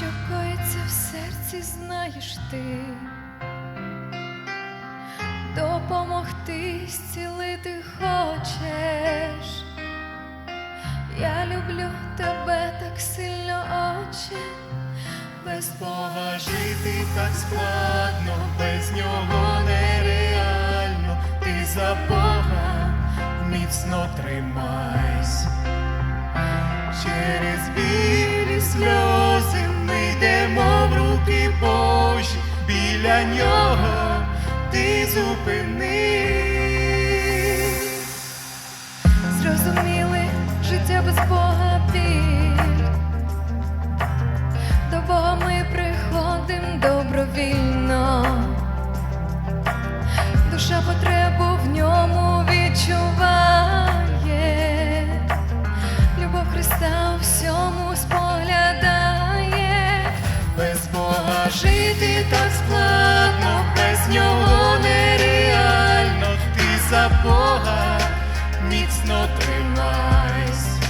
що коїться в серці, знаєш ти, допомогти зцілити хочеш. Я люблю тебе так сильно, Отче, без Бога жити так складно, без нього нереально. Ти за Бога міцно тримайся. Через білі біля нього ти зупини, зрозуміли життя без Бога біль. До Бога ми приходим добровільно. Душа потребу нього нереально. Ти за Бога міцно тримайся.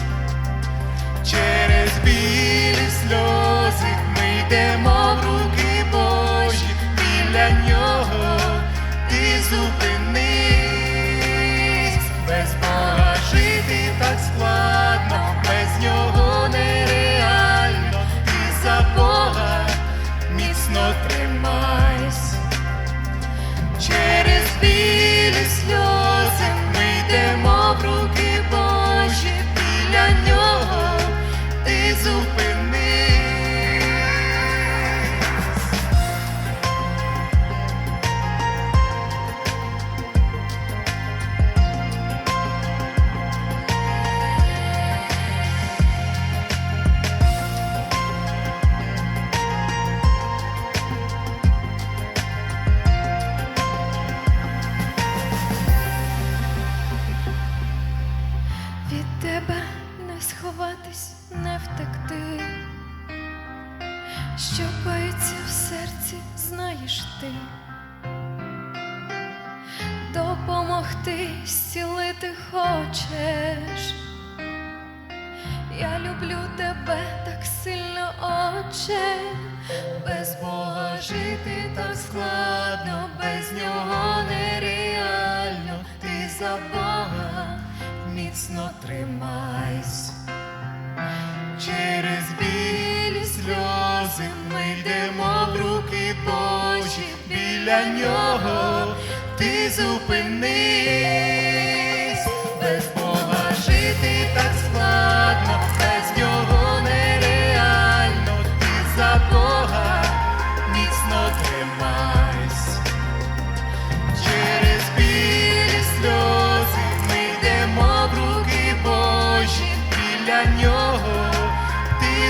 Через білі сльози ми йдемо в руки Божі, біля нього ти зупинись. Без Бога жити так складно, без нього нереально. Ти за Бога міцно тримайся. Сховатись, не втекти, що боїться в серці, знаєш ти, допомогти зцілити хочеш. Я люблю тебе так сильно, Отче, без Бога жити так складно, без нього нереально, ти за Бога міцно тримайся. Через білі сльози ми йдемо в руки Божі, біля нього ти зупинись.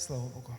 Слава Богу.